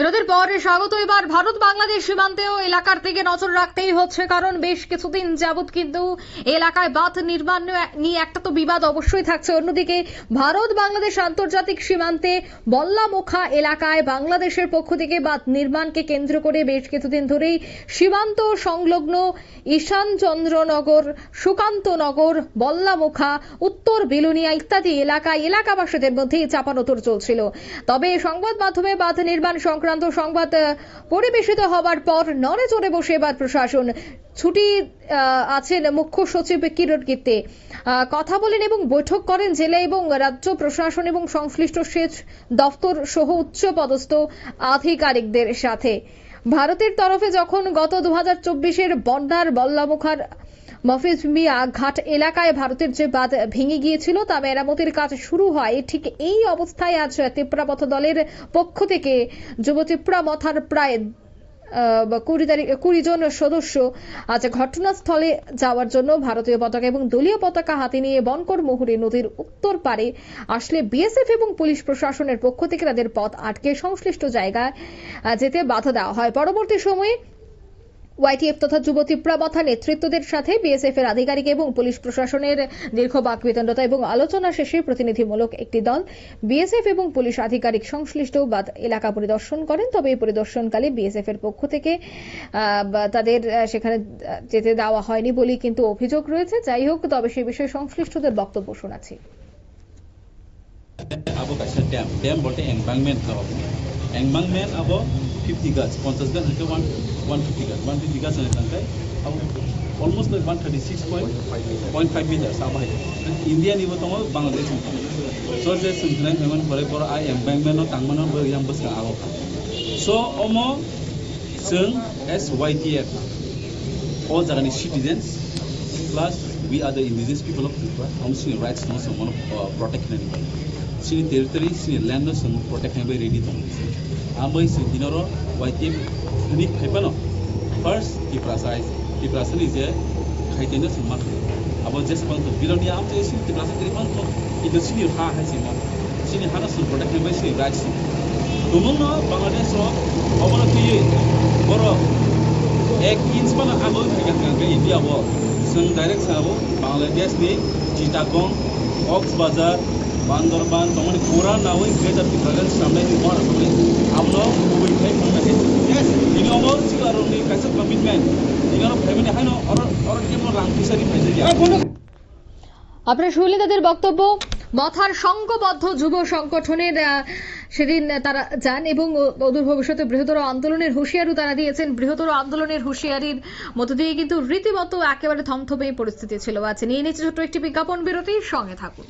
বিরতির পরে স্বাগত এবার ভারত বাংলাদেশ সীমান্তেও এলাকার দিকে নজর রাখতেই হচ্ছে, কারণ বেশ কিছুদিন যাবৎ কিন্তু এলাকায় বাঁধ নির্মাণ নিয়ে একটা তো বিবাদ অবশ্যই থাকছে। অন্যদিকে ভারত বাংলাদেশ আন্তর্জাতিক সীমান্তে বল্লামুখা এলাকায় বাংলাদেশের পক্ষ থেকে বাঁধ নির্মাণকে কেন্দ্র করে বেশ কিছুদিন ধরেই সীমান্ত সংলগ্ন ঈশানচন্দ্রনগর, সুকান্তনগর, বল্লামুখা, উত্তর বিলুনিয়া ইত্যাদি এলাকায় এলাকাবাসীদের মধ্যে চাপানোতর চলছিল। তবে সংবাদ মাধ্যমে বাঁধ নির্মাণ সংক্রান্ত সংবাদ পরিবেশিত হওয়ার পর নড়ে চড়ে বসে এবার প্রশাসন। ছুটি আছেন মুখ্য সচিব কিরণ কীর্তি কথা বলেন এবং বৈঠক করেন জেলা এবং রাজ্য প্রশাসন এবং সংশ্লিষ্ট সেচ দফতর সহ উচ্চ পদস্থ আধিকারিকদের সাথে। ভারতের তরফে যখন গত দু হাজার বন্যার বল্লামুখার মফিজ মিয়া ঘাট এলাকায় ভারতের যে বাঁধ ভেঙে গিয়েছিল তা মেরামতির কাজ শুরু হয়। ঠিক এই অবস্থায় আজ তিপ্রাপথ দলের পক্ষ থেকে যুব তিপ্রামথার প্রায় কুড়ি তারিখ, কুড়ি জন সদস্য আজ ঘটনাস্থলে যাওয়ার জন্য ভারতীয় পতাকা এবং দলীয় পতাকা হাতে নিয়ে বনকর মুহুরী নদীর উত্তর পারে আসলে বিএসএফ এবং পুলিশ প্রশাসনের পক্ষ থেকে তাদের পথ আটকে সংশ্লিষ্ট জায়গায় যেতে বাধা দেওয়া হয়। পরবর্তী সময়ে ওয়াইটিএফ তথা যুব তীব্রাবথা নেতৃত্বদের সাথে বিএসএফ এর আধিকারিক এবং পুলিশ প্রশাসনের দীর্ঘ বাকবিতণ্ডতা এবং আলোচনা শেষে প্রতিনিধিমূলক একটি দল বিএসএফ এবং পুলিশ আধিকারিক সংশ্লিষ্ট বাদ এলাকা পরিদর্শন করেন তবে এই পরিদর্শনকালে বিএসএফ এর পক্ষ থেকে আহ, বা তাদের আহ, সেখানে আহ, যেতে দেওয়া হয়নি বলেই কিন্তু অভিযোগ রয়েছে যাই হোক তবে সে বিষয়ে সংশ্লিষ্টদের বক্তব্য শোনাচ্ছি अब काisa ड्याम ड्याम बटे एम्बाङ्कमेन्ट हो एम्बाङ्कमेन्ट अब फिफ्टी गज पञ्चास गज हल्के वान वान फिफ्टी गज वान फिफ्टी गज होने तंkai अब almost like one thirty six point point five metres अब इन्डियानिबो दङ बांलादेश स जे सोंथनाय पेमेन्ट फराय बर आइ एम्बाङ्कमेन्टआव थांमोन बोरैयाम बोसों आगो स अमो जों S Y T F all जायगानि citizens plus we are the indigenous people of Tripura हम सिनि rights दङ जों मानो protect होनानै सिनि territory सिनि land जों protect खालामबाय ready दङ आमबै जों दिनारो वाइटिएम नि फाइपानो first Tripura size Tripura sini je खाइतेनो जों मा अब जेसेबां तो बिलनि आम जे सिनि Tripura sini मान तो itu sini ha hai sini sini ha जों protect खालामबाय सिनि rights दङ बांलादेश अबनो फैयो बर' एक inch mana abo fika fika India bo जों डाइरेक्ट साबो बांलादेशनि বান্দরবান બાંદરબાન તમને કોરાના હોય ગેજરથી ભગત સામેની પણ આપણે આપણો કોઈ થઈ પણ નથી ઇનો અમો ચિકારો ની કસબ કમિટમેન્ટ ઇનો ફેમિલી હાનો ઓર ઓર કેમો সারি ফেসে আপনার শুনলে তাদের বক্তব্য মাথার সংঘবদ্ধ যুব সংগঠনের সেদিন তারা যান এবং অদূর ভবিষ্যতে বৃহত্তর আন্দোলনের হুঁশিয়ারও তারা দিয়েছেন। বৃহত্তর আন্দোলনের হুঁশিয়ারির মধ্য দিয়ে কিন্তু রীতিমতো একেবারে থমথমে পরিস্থিতি ছিল। আছে নিয়ে নিচ্ছে ছোট্ট একটি বিজ্ঞাপন বিরতির সঙ্গে থাকুন।